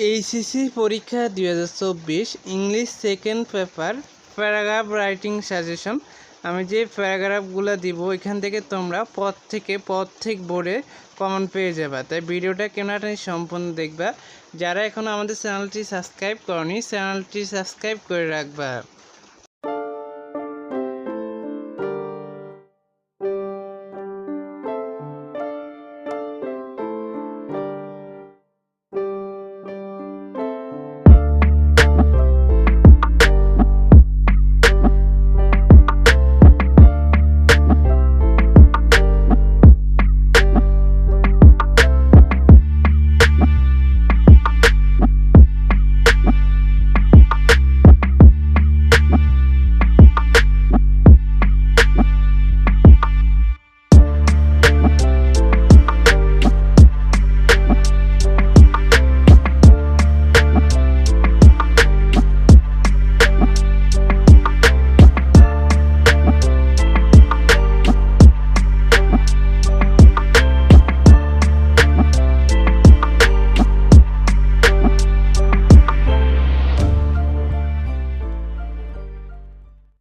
HSC পরীক্ষা দুই হাজার চব্বিশ English second paper paragraph writing suggestion আমি যে প্যারাগ্রাফগুলো দিব, এখান থেকে তোমরা পথ থেকে পথ থেকে বোর্ডে কমন পেয়ে যাবা। তাই ভিডিওটা কেনাটাই সম্পূর্ণ দেখবা। যারা এখনও আমাদের চ্যানেলটি সাবস্ক্রাইব করনি, চ্যানেলটি সাবস্ক্রাইব করে রাখবা।